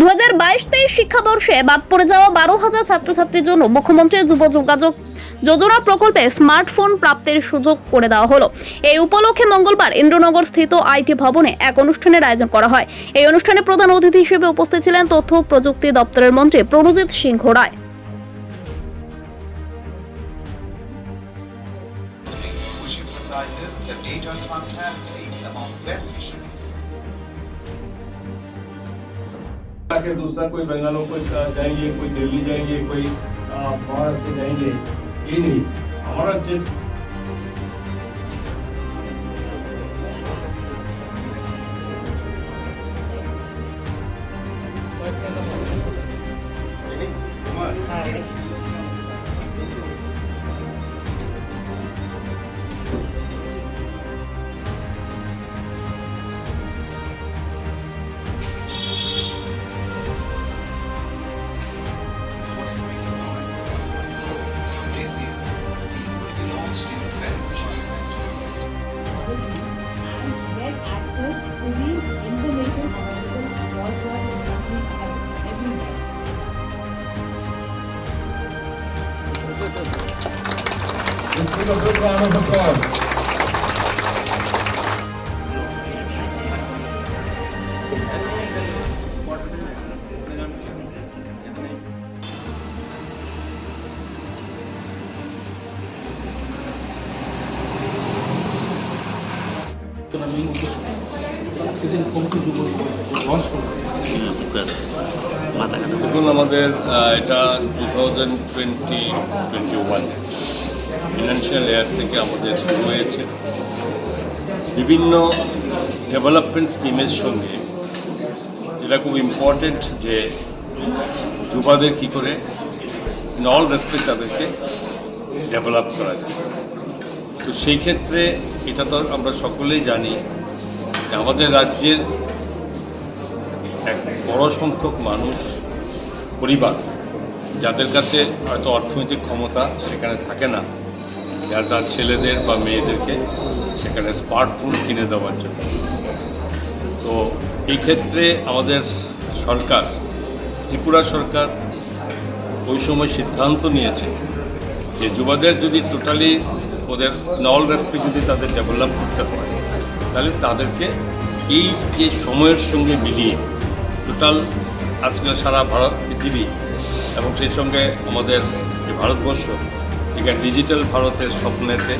দু বাইশ তেইশ শিক্ষাবর্ষে বাদ পড়ে যাওয়া বারো হাজার ছাত্রছাত্রীর জন্য মুখ্যমন্ত্রী যুব যোগাযোগ যোজনা প্রকল্পে স্মার্টফোন প্রাপ্তির সুযোগ করে দেওয়া হলো। এই উপলক্ষে মঙ্গলবার ইন্দ্রনগর স্থিত আইটি ভবনে এক অনুষ্ঠানের আয়োজন করা হয়। এই অনুষ্ঠানে প্রধান অতিথি হিসেবে উপস্থিত ছিলেন তথ্য প্রযুক্তি দপ্তরের মন্ত্রী প্রণজিৎ সিংহ রায়। Emphasizes the data transparency among beneficiaries. आके दूसरा कोई बेंगालोर को जाएँगे कोई दिल्ली जाएँगे कोई महाराष्ट्र जाएँगे ये नहीं। हमारा was Let's take a big round দেখুন আমাদের এটা two thousand twenty twenty one financial year থেকে আমাদের শুরু হয়েছে। বিভিন্ন ডেভেলপমেন্ট স্কিমের সঙ্গে যেটা খুব ইম্পর্টেন্ট যে যুবাদের কী করে ইন অল রেসপেক্ট তাদেরকে ডেভেলপ করা যায়। তো সেই ক্ষেত্রে এটা তো আমরা সকলেই জানি যে আমাদের রাজ্যের এক বড় সংখ্যক মানুষ, পরিবার, যাদের কাছে হয়তো অর্থনৈতিক ক্ষমতা সেখানে থাকে না। যার ছেলেদের বা মেয়েদেরকে সেখানে স্মার্টফোন কিনে দেওয়ার জন্য। তো এই ক্ষেত্রে আমাদের সরকার, ত্রিপুরা সরকার ওই সময় সিদ্ধান্ত নিয়েছে যে যুবাদের যদি টোটালি ওদের নল রেসপেক্ট যদি তাদের ডেভেলপ করতে হয়, তাহলে তাদেরকে এই যে সময়ের সঙ্গে মিলিয়ে টোটাল আজকে সারা ভারত পৃথিবী এবং সেই সঙ্গে আমাদের যে ভারতবর্ষ এখানে ডিজিটাল ভারতের স্বপ্নেতে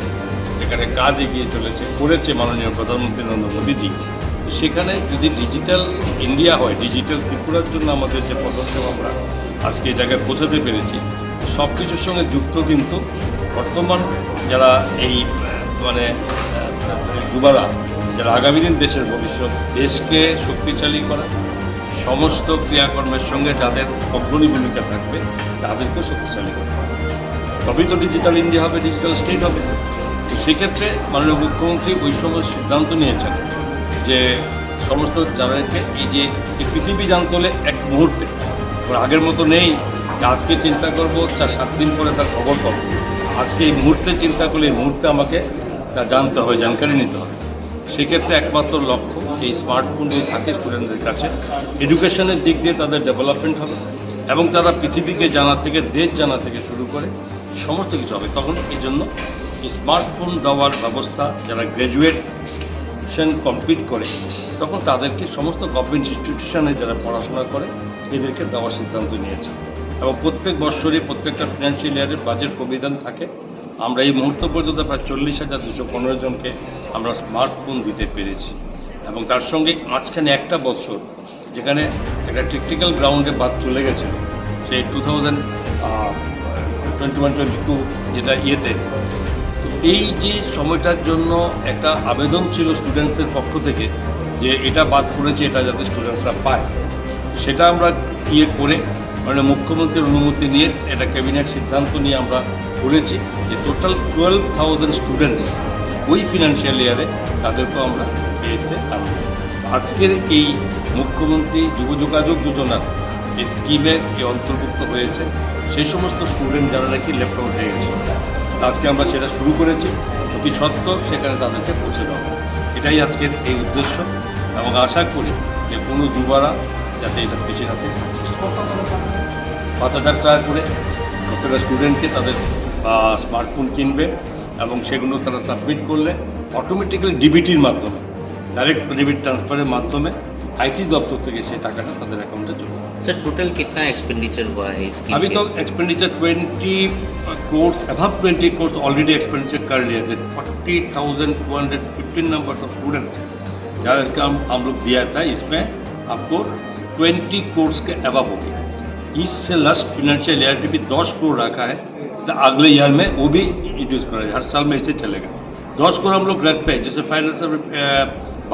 এখানে কাজ এগিয়ে চলেছে, করেছে মাননীয় প্রধানমন্ত্রী নরেন্দ্র মোদীজি। সেখানে যদি ডিজিটাল ইন্ডিয়া হয়, ডিজিটাল ত্রিপুরার জন্য আমাদের যে পদক্ষেপ আমরা আজকে এই জায়গায় পৌঁছাতে পেরেছি সব কিছুর সঙ্গে যুক্ত কিন্তু বর্তমান যারা এই মানে যুবারা, যারা আগামী দিন দেশের ভবিষ্যৎ, দেশকে শক্তিশালী করা, সমস্ত ক্রিয়াকর্মের সঙ্গে যাদের অগ্রণী ভূমিকা থাকবে, তাদেরকেও শক্তিশালী করতে তবেই তো ডিজিটাল ইন্ডিয়া হবে ডিজিটাল স্টেট হবে। তো সেক্ষেত্রে মাননীয় মুখ্যমন্ত্রী ওই সময় সিদ্ধান্ত নিয়েছেন যে সমস্ত যাদেরকে এই যে পৃথিবী জানতে হলে এক মুহূর্তে আগের মতো নেই আজকে চিন্তা করব, চার সাত দিন পরে তার খবর পাবো। আজকে এই মুহূর্তে চিন্তা করলে এই মুহূর্তে আমাকে তা জানতে হবে, জানকারি নিতে হবে। সেক্ষেত্রে একমাত্র লক্ষ্য এই স্মার্টফোন যদি থাকে স্টুডেন্টদের কাছে এডুকেশনের দিক দিয়ে তাদের ডেভেলপমেন্ট হবে এবং তারা পৃথিবীকে জানা থেকে, দেশ জানা থেকে শুরু করে সমস্ত কিছু হবে। তখন এই জন্য স্মার্টফোন দেওয়ার ব্যবস্থা যারা গ্র্যাজুয়েশন কমপ্লিট করে, তখন তাদেরকে সমস্ত গভর্নমেন্ট ইনস্টিটিউশনে যারা পড়াশোনা করে, এদেরকে দেওয়ার সিদ্ধান্ত নিয়েছে। এবং প্রত্যেক বৎসরই প্রত্যেকটা ফিনান্সিয়াল ইয়ারের বাজেট প্রবিধান থাকে। আমরা এই মুহূর্ত পর্যন্ত প্রায় চল্লিশ হাজার দুশো পনেরো জনকে আমরা স্মার্টফোন দিতে পেরেছি। এবং তার সঙ্গে মাঝখানে একটা বছর যেখানে একটা টেকনিক্যাল গ্রাউন্ডে বাদ চলে গেছিল, সেই two thousand twenty one twenty two যেটা ইয়েতে। তো এই যে সময়টার জন্য একটা আবেদন ছিল স্টুডেন্টসের পক্ষ থেকে যে এটা বাদ পড়েছে, এটা যাতে স্টুডেন্টসরা পায়। সেটা আমরা ইয়ে করে মানে মুখ্যমন্ত্রীর অনুমতি নিয়ে এটা ক্যাবিনেট সিদ্ধান্ত নিয়ে আমরা করেছি যে টোটাল টুয়েলভ থাউজেন্ড স্টুডেন্টস ওই ফিনান্সিয়াল ইয়ারে তাদেরকেও আমরা পেয়েতে আনব আজকের এই মুখ্যমন্ত্রী যুব যোগাযোগ যোজনার এই স্কিমের যে অন্তর্ভুক্ত হয়েছে। সেই সমস্ত স্টুডেন্ট যারা নাকি লেফট আউট হয়ে গেছে, আজকে আমরা সেটা শুরু করেছি। অতি সত্ত্বেও সেখানে তাদেরকে পৌঁছে দেওয়া এটাই আজকের এই উদ্দেশ্য এবং আশা করি যে কোনো যুবারা যাতে এটা না থাকে পাঁচ হাজার টাকা করে প্রত্যেকটা স্টুডেন্টকে তাদের স্মার্টফোন কিনবে এবং সেগুলো তারা সাবমিট করলে অটোমেটিক্যালি ডিবিটির মাধ্যমে ডাইরেক্ট ডেবিট ট্রান্সফারের মাধ্যমে আইটি দপ্তর থেকে সেই টাকাটা তাদের অ্যাকাউন্টে চলে যাবে। सर टोटल कितना एक्सपेंडिचर हुआ है इसकी अभी तो expenditure twenty crores above twenty crores already expenditure कर लिया है forty thousand two hundred fifteen number of students ज़्यादा का हम हम लोग दिया था इसमें आपको ट्वेंटी कोर्स के अबव हो गया इससे लास्ट फाइनेंशियल ईयर में भी दस करोड़ रखा है तो अगले ईयर में वो भी इंट्रोड्यूस करा है हर साल में ऐसे चलेगा दस करोड़ हम लोग रखते हैं जैसे फाइनेंशियल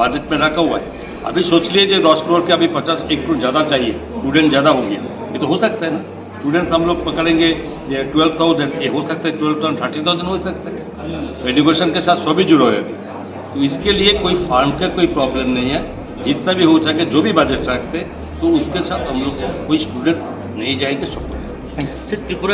बजट में रखा हुआ है अभी सोच लिए लीजिए दस करोड़ के अभी पचास एक करोड़ ज़्यादा चाहिए। स्टूडेंट ज़्यादा हो गया ये तो हो सकता है ना। स्टूडेंट्स हम लोग पकड़ेंगे ये ट्वेल्व थाउज़ेंड ये हो सकता है ट्वेल्व थाउज़ेंड थर्टी थाउज़ेंड हो सकता है। एजुकेशन के साथ सभी जुड़े हुए अभी। तो इसके लिए कोई फंड का कोई प्रॉब्लम नहीं है। जितना भी हो सके जो भी बजट रखते तो उसके साथ हम लोग कोई स्टूडेंट नहीं जाएँगे सब सर त्रिपुरा